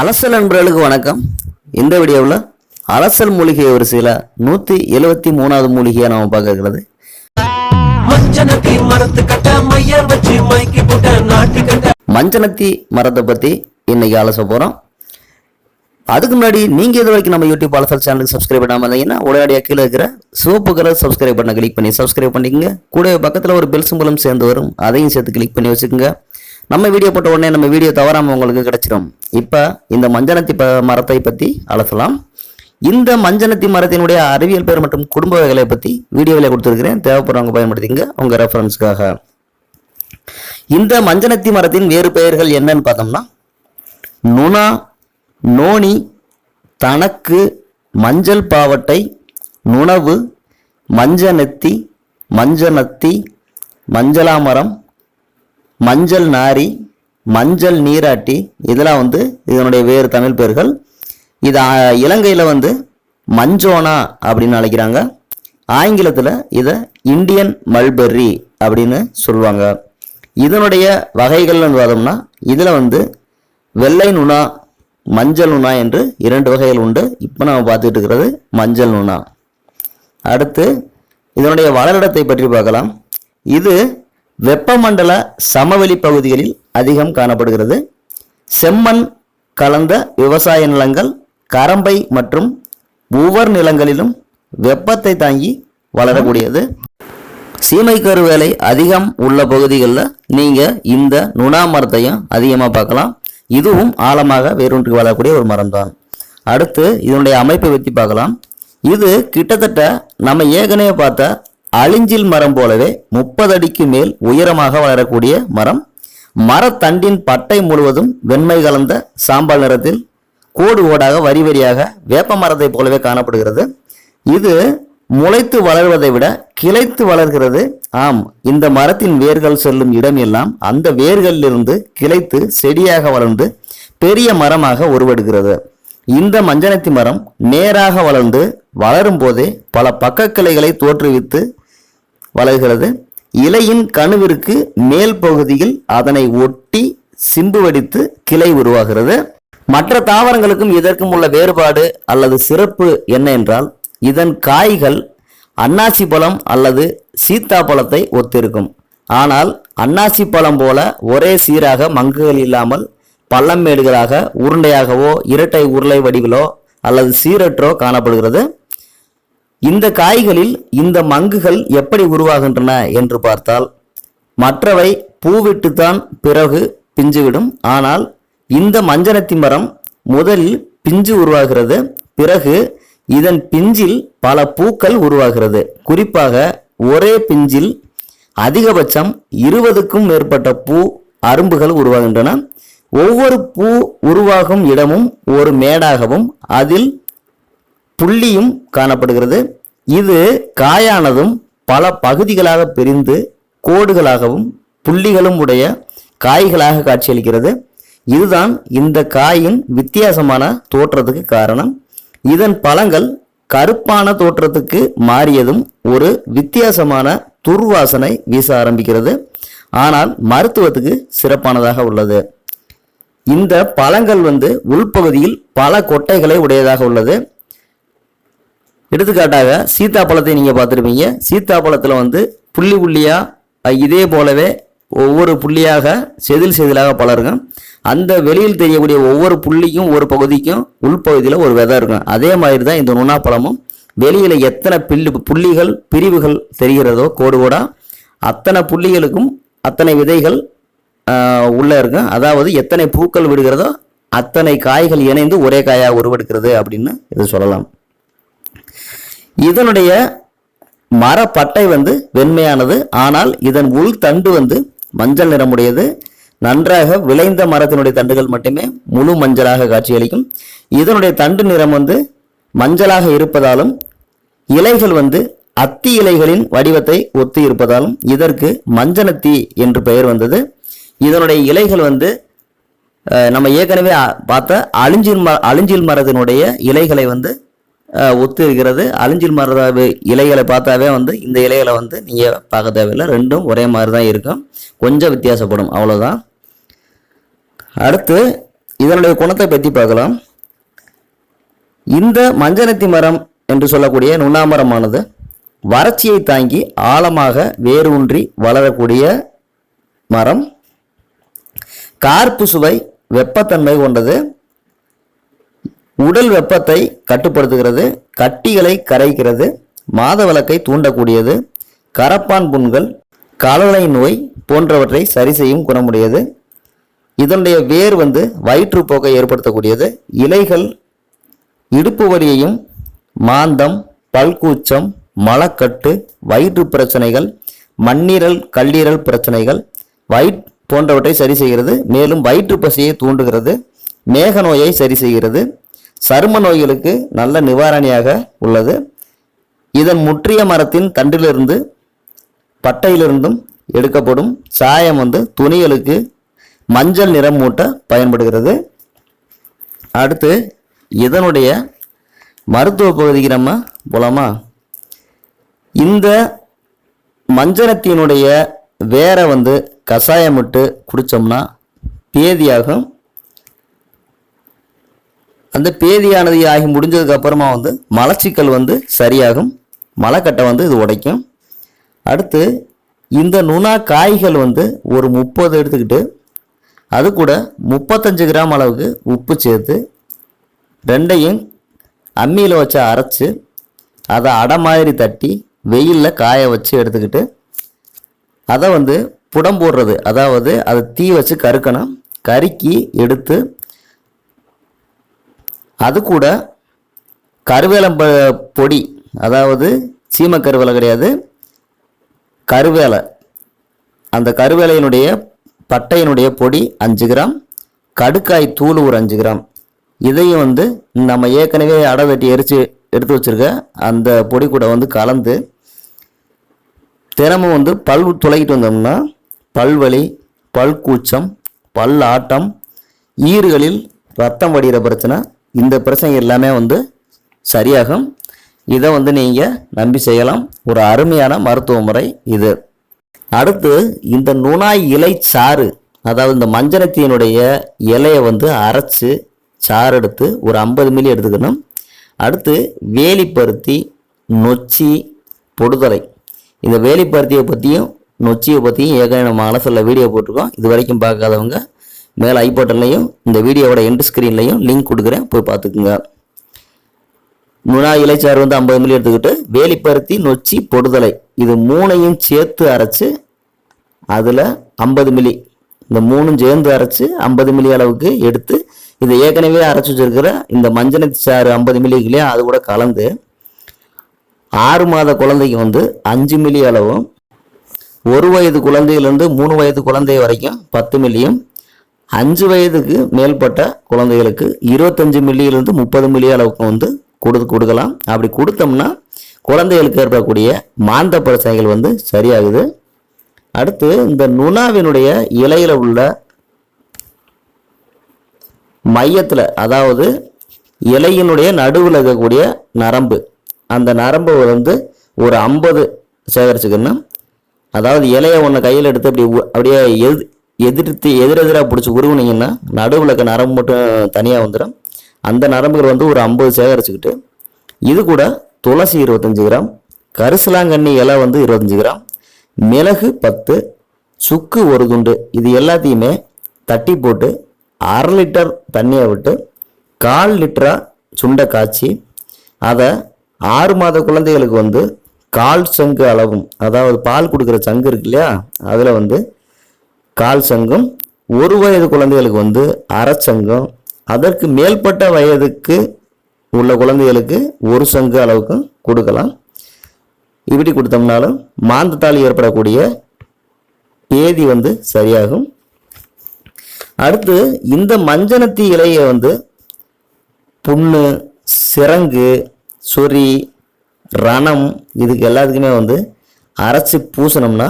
அலசல் நண்பர்களுக்கு வணக்கம். இந்த வீடியோவில் அலசல் மூலிகை வரிசையில் நூற்றி எழுபத்தி மூணாவது மூலிகையை நாம் நாட்டு கட்ட. மஞ்சனத்தி மரத்தை பற்றி இன்னைக்கு அலச போகிறோம் அதுக்கு முன்னாடி நீங்கள் இது வரைக்கும் நம்ம யூடியூப் அலசல் சேனலுக்கு சப்ஸ்கிரைப் பண்ணாமல் இருந்தீங்கன்னா உடனடியாக கீழே இருக்கிற சிவப்பு கலர் சப்ஸ்கிரைப் பண்ண கிளிக் பண்ணி சப்ஸ்கிரைப் பண்ணிக்கங்க. கூட பக்கத்தில் ஒரு பெல் சிம்பலும் சேர்ந்து வரும். அதையும் சேர்த்து கிளிக் பண்ணி வச்சுக்கோங்க. நம்ம வீடியோ போட்ட உடனே நம்ம வீடியோ தவறாமல் உங்களுக்கு கிடச்சிரும். இப்போ இந்த மஞ்சனத்தி ப மரத்தை பற்றி அலசலாம். இந்த மஞ்சனத்தி மரத்தினுடைய அறிவியல் பெயர் மற்றும் குடும்ப வகைகளை பற்றி வீடியோவில் கொடுத்துருக்கிறேன். தேவைப்படுறவங்க பயன்படுத்திங்க உங்கள் ரெஃபரன்ஸ்க்காக இந்த மஞ்சனத்தி மரத்தின் வேறு பெயர்கள் என்னன்னு பார்த்தோம்னா நுணா நோனி தனக்கு மஞ்சள் பாவட்டை நுணவு மஞ்சனத்தி மஞ்சனத்தி மஞ்சளாமரம் மஞ்சள் நாரி மஞ்சள் நீராட்டி இதெல்லாம் வந்து இதனுடைய வேறு தமிழ் பேர்கள் இது இலங்கையில் வந்து மஞ்சோனா அப்படின்னு அழைக்கிறாங்க. ஆங்கிலத்தில் இதை இந்தியன் மல்பெர்ரி அப்படின்னு சொல்லுவாங்க. இதனுடைய வகைகள்னு பார்த்தோம்னா இதில் வந்து வெள்ளை நுணா மஞ்சள் நுணா என்று இரண்டு வகைகள் உண்டு. இப்போ நம்ம பார்த்துட்டு இருக்கிறது மஞ்சள் நுணா. அடுத்து இதனுடைய வளரிடத்தை பற்றி பார்க்கலாம். இது வெப்பமண்டல சமவெளி பகுதிகளில் அதிகம் காணப்படுகிறது. செம்மண் கலந்த விவசாய நிலங்கள் கரம்பை மற்றும் உவர் நிலங்களிலும் வெப்பத்தை தாங்கி வளரக்கூடியது. சீமைக்கரு வேலை அதிகம் உள்ள பகுதிகளில் நீங்கள் இந்த நுணா மரத்தையும் அதிகமாக பார்க்கலாம். இதுவும் ஆழமாக வேரூன்றி வளரக்கூடிய ஒரு மரம்தான். அடுத்து இதனுடைய அமைப்பை பற்றி பார்க்கலாம். இது கிட்டத்தட்ட நம்ம ஏற்கனவே பார்த்த அழிஞ்சில் மரம் போலவே முப்பது அடிக்கு மேல் உயரமாக வளரக்கூடிய மரம். மரத்தண்டின் பட்டை முழுவதும் வெண்மை கலந்த சாம்பல் நிறத்தில் கோடு கோடாக வரி வரியாக வேப்ப மரத்தை போலவே காணப்படுகிறது. இது முளைத்து வளர்வதை விட கிளைத்து வளர்கிறது. ஆம் இந்த மரத்தின் வேர்கள் செல்லும் இடம் எல்லாம் அந்த வேர்களிலிருந்து கிளைத்து செடியாக வளர்ந்து பெரிய மரமாக உருவெடுக்கிறது. இந்த மஞ்சனத்தி மரம் நேராக வளர்ந்து வளரும் போதே பல பக்க கிளைகளை தோற்றுவித்து வளர்கிறது. இலையின் கணுவிற்கு மேல் பகுதியில் அதனை ஒட்டி சிம்பு வடித்து கிளை உருவாகிறது. மற்ற தாவரங்களுக்கும் இதற்கும் உள்ள வேறுபாடு அல்லது சிறப்பு என்ன என்றால் இதன் காய்கள் அன்னாசி பழம் அல்லது சீத்தா பழத்தை ஒத்திருக்கும். ஆனால் அன்னாசி பழம் போல ஒரே சீராக மங்குகள் இல்லாமல் பள்ளம் மேடுகளாக உருண்டையாகவோ இரட்டை உருளை வடிவிலோ அல்லது சீரற்றோ காணப்படுகிறது. இந்த காய்களில் இந்த மங்குகள் எப்படி உருவாகின்றன என்று பார்த்தால் மற்றவை பூவிட்டுத்தான் பிறகு பிஞ்சுவிடும். ஆனால் இந்த மஞ்சனத்தி மரம் முதலில் பிஞ்சு உருவாகிறது. பிறகு இதன் பிஞ்சில் பல பூக்கள் உருவாகிறது. குறிப்பாக ஒரே பிஞ்சில் அதிகபட்சம் இருபதுக்கும் மேற்பட்ட பூ அரும்புகள் உருவாகின்றன. ஒவ்வொரு பூ உருவாகும் இடமும் ஒரு மேடாகவும் அதில் புள்ளியும் காணப்படுகிறது. இது காயானதும் பல பகுதிகளாக பிரிந்து கோடுகளாகவும் புள்ளிகளும் உடைய காய்களாக காட்சியளிக்கிறது. இதுதான் இந்த காயின் வித்தியாசமான தோற்றத்துக்கு காரணம். இதன் பழங்கள் கருப்பான தோற்றத்துக்கு மாறியதும் ஒரு வித்தியாசமான துர்வாசனை வீச ஆரம்பிக்கிறது. ஆனால் மருத்துவத்துக்கு சிறப்பானதாக உள்ளது. இந்த பழங்கள் வந்து உள்பகுதியில் பல கொட்டைகளை உடையதாக உள்ளது. எடுத்துக்காட்டாக சீத்தாப்பழத்தை நீங்கள் பார்த்துருப்பீங்க. சீத்தாப்பழத்தில் வந்து புள்ளி புள்ளியாக இதே போலவே ஒவ்வொரு புள்ளியாக செதில் செதிலாக பலருக்கும் அந்த வெளியில் தெரியக்கூடிய ஒவ்வொரு புள்ளிக்கும் ஒரு பகுதிக்கும் உள்பகுதியில் ஒரு விதை இருக்கும். அதே மாதிரி தான் இந்த நுணாப்பழமும் வெளியில் எத்தனை பில்லு புள்ளிகள் பிரிவுகள் தெரிகிறதோ கோடு கோடாக அத்தனை புள்ளிகளுக்கும் அத்தனை விதைகள் உள்ளே இருக்கும் அதாவது எத்தனை பூக்கள் விடுகிறதோ அத்தனை காய்கள் இணைந்து ஒரே காயாக உருவெடுக்கிறது அப்படின்னு இது சொல்லலாம். இதனுடைய மரப்பட்டை வந்து வெண்மையானது. ஆனால் இதன் உள் தண்டு வந்து மஞ்சள் நிறமுடையது. நன்றாக விளைந்த மரத்தினுடைய தண்டுகள் மட்டுமே முழு மஞ்சளாக காட்சியளிக்கும். இதனுடைய தண்டு நிறம் வந்து மஞ்சளாக இருப்பதாலும் இலைகள் வந்து அத்தி இலைகளின் வடிவத்தை ஒத்து இருப்பதாலும் இதற்கு மஞ்சனத்தி என்று பெயர் வந்தது. இதனுடைய இலைகள் வந்து நம்ம ஏற்கனவே பார்த்த அழிஞ்சில் ம அழிஞ்சில் மரத்தினுடைய இலைகளை வந்து அஹ், ஒத்து இருக்கிறது. அழிஞ்சில் மர இலைகளை பார்த்தாவே வந்து இந்த இலைகளை வந்து நீங்கள் பார்க்க தேவையில்லை. ரெண்டும் ஒரே மாதிரி தான் இருக்கும். கொஞ்சம் வித்தியாசப்படும். அவ்வளோதான் அடுத்து இதனுடைய குணத்தை பற்றி பார்க்கலாம். இந்த மஞ்சனத்தி மரம் என்று சொல்லக்கூடிய நுண்ணாமரமானது வறட்சியை தாங்கி ஆழமாக வேரூன்றி வளரக்கூடிய மரம். கார்ப்பு சுவை வெப்பத்தன்மை கொண்டது. உடல் வெப்பத்தை கட்டுப்படுத்துகிறது. கட்டிகளை கரைக்கிறது. மாதவிளக்கை தூண்டக்கூடியது. கரப்பான் புண்கள் காலலை நோய் போன்றவற்றை சரி செய்யும் குணமுடையது. இதனுடைய வேர் வந்து வயிற்றுப்போக்கை ஏற்படுத்தக்கூடியது. இலைகள் இடுப்பு வலியையும் மாந்தம் பல்கூச்சம் மலக்கட்டு வயிற்று பிரச்சனைகள் மண்ணீரல் கல்லீரல் பிரச்சனைகள் வயிற் போன்றவற்றை சரி செய்கிறது. மேலும் வயிற்று பசியை தூண்டுகிறது. மேக நோயை சரி செய்கிறது. சரும நோய்களுக்கு நல்ல நிவாரணியாக உள்ளது. இதன் முற்றிய மரத்தின் தண்டிலிருந்து பட்டையிலிருந்தும் எடுக்கப்படும் சாயம் வந்து துணிகளுக்கு மஞ்சள் நிறம் மூட்ட பயன்படுகிறது. அடுத்து இதனுடைய மருத்துவ பகுதிக்கு நம்ம போலாமா? இந்த மஞ்சனத்தினுடைய வேரை வந்து கஷாயம் விட்டு குடித்தோம்னா பேதியாகும். அந்த பேதியானது ஆகி முடிஞ்சதுக்கப்புறமா வந்து மலச்சிக்கல் வந்து சரியாகும். மலக்கட்டை வந்து இது உடைக்கும். அடுத்து இந்த நுணா காய்கள் வந்து ஒரு முப்பது எடுத்துக்கிட்டு அது கூட முப்பத்தஞ்சு கிராம் அளவுக்கு உப்பு சேர்த்து ரெண்டையும் அம்மியில் வச்சு அரைச்சி அதை அடை மாதிரி தட்டி வெயிலில் காய வச்சு எடுத்துக்கிட்டு அதை வந்து புடம் போடுறது. அதாவது அதை தீ வச்சு கருக்கணும். கருக்கி எடுத்து அது கூட கருவேலம் ப- பொடி. அதாவது சீம கருவேலை கிடையாது. கருவேலை. அந்த கருவேலையினுடைய பட்டையினுடைய பொடி அஞ்சு கிராம். கடுக்காய் தூள் ஒரு அஞ்சு கிராம். இதையும் வந்து நம்ம ஏற்கனவே அடை வெட்டி எரித்து எடுத்து வச்சிருக்க அந்த பொடி கூட வந்து கலந்து தினமும் வந்து பல் துளைக்கிட்டு வந்தோம்னா பல்வலி பல்கூச்சம் பல்லாட்டம் ஈறுகளில் ரத்தம் வடிகிற பிரச்சனை இந்த பிரச்சனை எல்லாமே வந்து சரியாகும். இதை வந்து நீங்கள் நம்பி செய்யலாம். ஒரு அருமையான மருத்துவ முறை இது. அடுத்து இந்த நுணாய் இலை சாறு அதாவது இந்த மஞ்சனத்தினுடைய இலையை வந்து அரைச்சு சாறு எடுத்து ஒரு ஐம்பது மில்லி எடுத்துக்கணும். அடுத்து வேலிப்பருத்தி நொச்சி பொடுதலை இந்த வேலிப்பருத்தியை பற்றியும் நொச்சியை பற்றியும் ஏற்கனவே நம்ம அலசலில் வீடியோ போட்டிருக்கோம். இது வரைக்கும் பார்க்காதவங்க மேலே ஐ பட்டன்லையும் இந்த வீடியோவோட எண்ட் ஸ்க்ரீன்லையும் லிங்க் கொடுக்குறேன். போய் பார்த்துக்குங்க. நுணா இலைச்சாறு வந்து ஐம்பது மில்லி எடுத்துக்கிட்டு வேலிப்பருத்தி நொச்சி பொடுதலை இது மூணையும் சேர்த்து அரைச்சி அதில் ஐம்பது மில்லி இந்த மூணும் சேர்ந்து அரைச்சி ஐம்பது மில்லி அளவுக்கு எடுத்து இதை ஏற்கனவே அரைச்சி வச்சிருக்கிற இந்த மஞ்சனத்தி சாறு ஐம்பது மில்லிக்குள்ளேயே அது கூட கலந்து ஆறு மாத குழந்தைக்கு வந்து அஞ்சு மில்லி அளவும் ஒரு வயது குழந்தையிலேருந்து மூணு வயது குழந்தை வரைக்கும் பத்து மில்லியும் அஞ்சு வயதுக்கு மேற்பட்ட குழந்தைகளுக்கு இருபத்தஞ்சு மில்லியிலிருந்து முப்பது மில்லி அளவுக்கு வந்து கொடு கொடுக்கலாம். அப்படி கொடுத்தோம்னா குழந்தைகளுக்கு ஏற்படக்கூடிய மாந்த பிரச்சனைகள் வந்து சரியாகுது. அடுத்து இந்த நுணாவினுடைய இலையில் உள்ள மையத்தில் அதாவது இலையினுடைய நடுவில் இருக்கக்கூடிய நரம்பு அந்த நரம்பு வந்து ஒரு ஐம்பது சேகரிச்சுக்கணும். அதாவது இலையை ஒன்று கையில் எடுத்து அப்படி அப்படியே எது எதிர்த்து எதிரெதிராக பிடிச்சி உருவினீங்கன்னா நடுவில் இருக்க நரம்பு மட்டும் தனியாக வந்துடும் அந்த நரம்புகள் வந்து ஒரு ஐம்பது சேகரிச்சுக்கிட்டு இது கூட துளசி இருபத்தஞ்சி கிராம் கரிசலாங்கண்ணி இலை வந்து இருபத்தஞ்சி கிராம் மிளகு பத்து சுக்கு ஒரு துண்டு இது எல்லாத்தையுமே தட்டி போட்டு அரை லிட்டர் தண்ணியை விட்டு கால் லிட்டராக சுண்டை காய்ச்சி அதை ஆறு மாத குழந்தைகளுக்கு வந்து கால் சங்கு அளவும் அதாவது பால் கொடுக்குற சங்கு இருக்கு இல்லையா அதில் வந்து கால் சங்கும் ஒரு வயது குழந்தைகளுக்கு வந்து அரை சங்கம் அதற்கு மேற்பட்ட வயதுக்கு உள்ள குழந்தைகளுக்கு ஒரு சங்கு அளவுக்கு கொடுக்கலாம். இப்படி கொடுத்தோம்னாலும் மாந்தத்தால் ஏற்படக்கூடிய பேதி வந்து சரியாகும். அடுத்து இந்த மஞ்சனத்தி இலையை வந்து புண்ணு சிரங்கு சொறி ரணம் இதுக்கு எல்லாத்துக்குமே வந்து அரைச்சி பூசினோம்னா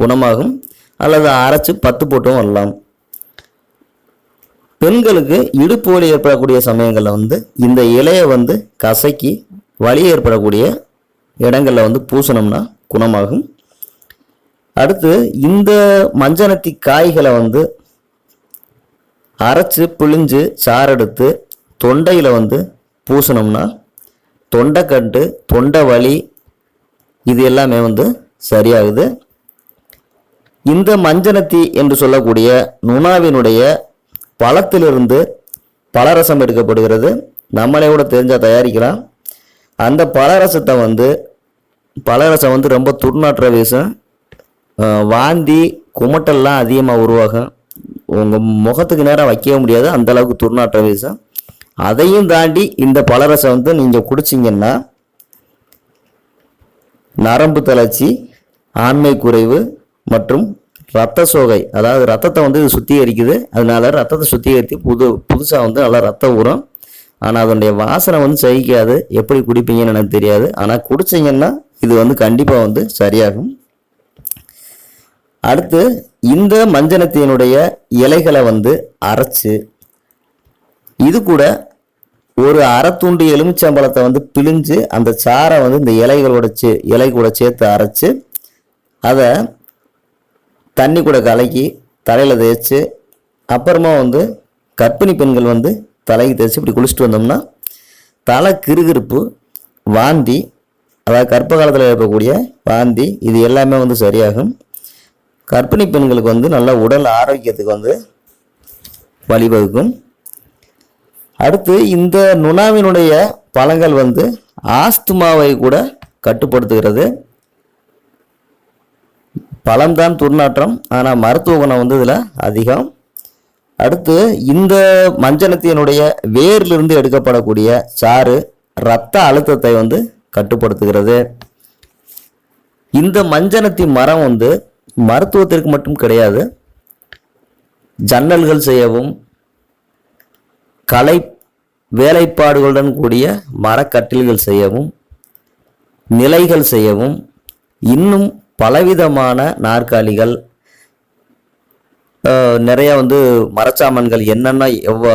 குணமாகும் அல்லது அரைச்சி பத்து போட்டும் வரலாம். பெண்களுக்கு இடுப்பு வலி ஏற்படக்கூடிய சமயங்களில் வந்து இந்த இலையை வந்து கசக்கி வலி ஏற்படக்கூடிய இடங்களில் வந்து பூசணும்னா குணமாகும். அடுத்து இந்த மஞ்சனத்தி காய்களை வந்து அரைச்சு பிழிஞ்சு சாரெடுத்து தொண்டையில் வந்து பூசினோம்னா தொண்டைக்கட்டு தொண்டை வலி இது எல்லாமே வந்து சரியாகுது. இந்த மஞ்சனத்தி என்று சொல்லக்கூடிய நுணாவினுடைய பழத்திலிருந்து பலரசம் எடுக்கப்படுகிறது. நம்மளே கூட தெரிஞ்சால் தயாரிக்கலாம். அந்த பலரசத்தை வந்து பலரசம் வந்து ரொம்ப துர்நாற்ற வீசும். வாந்தி குமட்டெல்லாம் அதிகமாக உருவாகும். உங்கள் முகத்துக்கு நேராக வைக்கவே முடியாது. அந்தளவுக்கு துர்நாற்ற வீசும். அதையும் தாண்டி இந்த பழரசம் வந்து நீங்கள் குடிச்சிங்கன்னா நரம்பு தளர்ச்சி ஆண்மை குறைவு மற்றும் ரத்த சோகை. அதாவது ரத்தத்தை வந்து இது சுத்திகரிக்குது. அதனால ரத்தத்தை சுத்திகரித்து புது புதுசாக வந்து நல்லா ரத்தம் ஊறும். ஆனால் அதனுடைய வாசனை வந்து சகிக்காது. எப்படி குடிப்பீங்கன்னு எனக்கு தெரியாது. ஆனால் குடிச்சிங்கன்னா இது வந்து கண்டிப்பாக வந்து சரியாகும். அடுத்து இந்த மஞ்சனத்தினுடைய இலைகளை வந்து அரைச்சு இது கூட ஒரு அரை எலுமிச்சம்பழத்தை வந்து பிழிஞ்சு அந்த சாறை வந்து இந்த இலைகளோட சே இலை கூட சேர்த்து அரைச்சி அதை தண்ணி கூட கலக்கி தலையில் தேய்ச்சி அப்புறமா வந்து கர்ப்பிணி பெண்கள் வந்து தலைக்கு தேய்ச்சி இப்படி குளிச்சுட்டு வந்தோம்னா தலை கிறுகிறுப்பு வாந்தி அதாவது கர்ப்ப காலத்தில் இருக்கக்கூடிய வாந்தி இது எல்லாமே வந்து சரியாகும். கர்ப்பிணி பெண்களுக்கு வந்து நல்ல உடல் ஆரோக்கியத்துக்கு வந்து வழிவகுக்கும். அடுத்து இந்த நுணாவினுடைய பழங்கள் வந்து ஆஸ்துமாவை கூட கட்டுப்படுத்துகிறது. பழம்தான் துர்நாற்றம் ஆனால் மருத்துவ குணம் வந்து இதில் அதிகம். அடுத்து இந்த மஞ்சனத்தினுடைய வேரிலிருந்து எடுக்கப்படக்கூடிய சாறு இரத்த அழுத்தத்தை வந்து கட்டுப்படுத்துகிறது. இந்த மஞ்சனத்தி மரம் வந்து மருத்துவத்திற்கு மட்டும் கிடையாது ஜன்னல்கள் செய்யவும் கலை வேலைப்பாடுகளுடன் கூடிய மரக்கட்டில்கள் செய்யவும் நிலைகள் செய்யவும் இன்னும் பலவிதமான நாற்காலிகள் நிறையா நிறைய வந்து மரச்சாமான்கள் என்னென்ன எவ்வளோ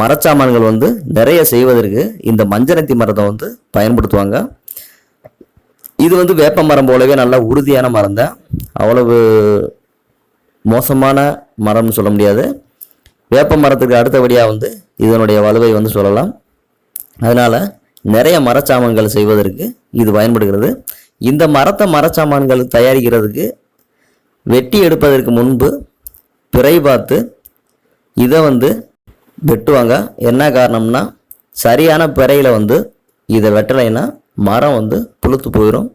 மரச்சாமான்கள் வந்து நிறைய செய்வதற்கு இந்த மஞ்சனத்தி மரத்தை வந்து பயன்படுத்துவாங்க. இது வந்து வேப்ப மரம் போலவே நல்ல உறுதியான மரம் தான் அவ்வளவு மோசமான மரம்னு சொல்ல முடியாது. வேப்ப மரத்துக்கு அடுத்தபடியாக வந்து இதனுடைய வலுவை வந்து சொல்லலாம். அதனால் நிறைய மரச்சாமான்கள் செய்வதற்கு இது பயன்படுகிறது. இந்த மரத்தை மரச்சாமான்கள் தயாரிக்கிறதுக்கு வெட்டி எடுப்பதற்கு முன்பு பிறை பார்த்து இதை வந்து வெட்டுவாங்க. என்ன காரணம்னா சரியான பிறையில் வந்து இதை வெட்டலைன்னா மரம் வந்து புழுத்து போயிடும்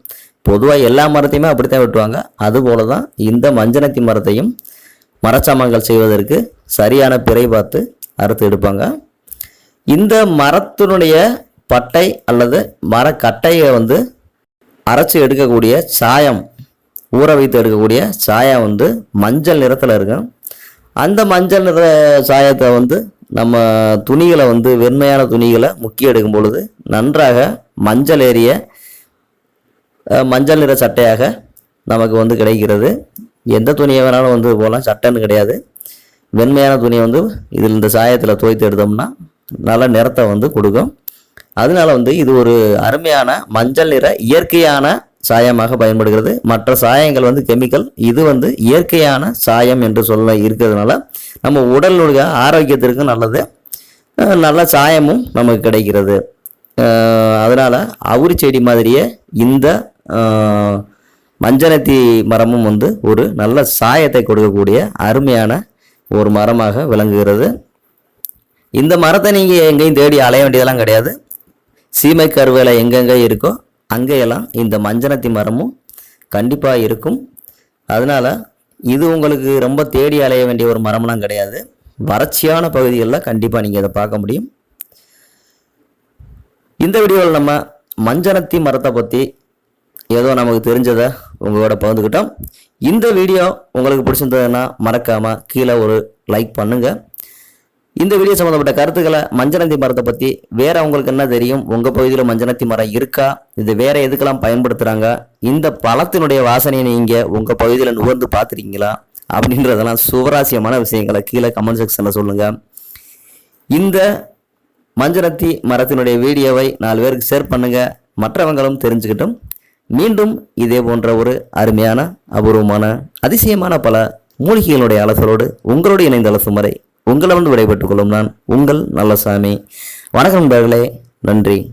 பொதுவாக எல்லா மரத்தையுமே அப்படித்தான் வெட்டுவாங்க. அதுபோல தான் இந்த மஞ்சனத்தி மரத்தையும் மரச்சாமான்கள் செய்வதற்கு சரியான பிறை பார்த்து அறுத்து எடுப்பாங்க. இந்த மரத்தினுடைய பட்டை அல்லது மரக்கட்டையை வந்து அரைச்சி எடுக்கக்கூடிய சாயம் ஊற வைத்து எடுக்கக்கூடிய சாயம் வந்து மஞ்சள் நிறத்தில் இருக்கும் அந்த மஞ்சள் நிற சாயத்தை வந்து நம்ம துணிகளை வந்து வெண்மையான துணிகளை முக்கிய எடுக்கும் பொழுது நன்றாக மஞ்சள் ஏறிய மஞ்சள் நிற சட்டையாக நமக்கு வந்து கிடைக்கிறது. எந்த துணியை வேணாலும் வந்து போகலாம் சட்டைன்னு கிடையாது. வெண்மையான துணியை வந்து இதில் இந்த சாயத்தில் துவைத்து எடுத்தோம்னா நல்ல நிறத்தை வந்து கொடுக்கும். அதனால வந்து இது ஒரு அருமையான மஞ்சள் நிற இயற்கையான சாயமாக பயன்படுகிறது. மற்ற சாயங்கள் வந்து கெமிக்கல். இது வந்து இயற்கையான சாயம் என்று சொல்ல இருக்கிறதுனால நம்ம உடலுடைய ஆரோக்கியத்திற்கும் நல்லது. நல்ல சாயமும் நமக்கு கிடைக்கிறது. அதனால் அவுரி செடி மாதிரியே இந்த மஞ்சனத்தி மரமும் வந்து ஒரு நல்ல சாயத்தை கொடுக்கக்கூடிய அருமையான ஒரு மரமாக விளங்குகிறது. இந்த மரத்தை நீங்கள் எங்கேயும் தேடி அலைய வேண்டியதெல்லாம் கிடையாது. சீமை கருவேலை எங்கெங்கே இருக்கோ அங்கேயெல்லாம் இந்த மஞ்சனத்தி மரமும் கண்டிப்பாக இருக்கும். அதனால் இது உங்களுக்கு ரொம்ப தேடி அலைய வேண்டிய ஒரு மரம்லாம் கிடையாது. வறட்சியான பகுதிகளில் கண்டிப்பாக நீங்கள் இதை பார்க்க முடியும். இந்த வீடியோவில் நம்ம மஞ்சனத்தி மரத்தை பற்றி ஏதோ நமக்கு தெரிஞ்சதை உங்களோட பகிர்ந்துக்கிட்டோம். இந்த வீடியோ உங்களுக்கு பிடிச்சிருந்ததுன்னா மறக்காமல் கீழே ஒரு லைக் பண்ணுங்கள் இந்த வீடியோ சம்மந்தப்பட்ட கருத்துக்களை மஞ்சனத்தி மரத்தை பற்றி வேறு உங்களுக்கு என்ன தெரியும்? உங்கள் பகுதியில் மஞ்சனத்தி மரம் இருக்கா? இது வேற எதுக்கெல்லாம் பயன்படுத்துகிறாங்க இந்த பழத்தினுடைய வாசனையை நீங்கள் உங்கள் பகுதியில் நுகர்ந்து பார்த்துருக்கீங்களா? அப்படின்றதெல்லாம் சுவராசியமான விஷயங்களை கீழே கமெண்ட் செக்ஷனில் சொல்லுங்கள் இந்த மஞ்சனத்தி மரத்தினுடைய வீடியோவை நாலு பேருக்கு ஷேர் பண்ணுங்கள் மற்றவங்களும் தெரிஞ்சுக்கிட்டும். மீண்டும் இதே போன்ற ஒரு அருமையான அபூர்வமான அதிசயமான பல மூலிகைகளுடைய அலசலோடு உங்களோடு இணைந்த அலசும் வரை உங்களை வந்து விடைபெற்றுக் கொள்ளும் நான் உங்கள் நல்லசாமி. வணக்கம் நண்பர்களே நன்றி.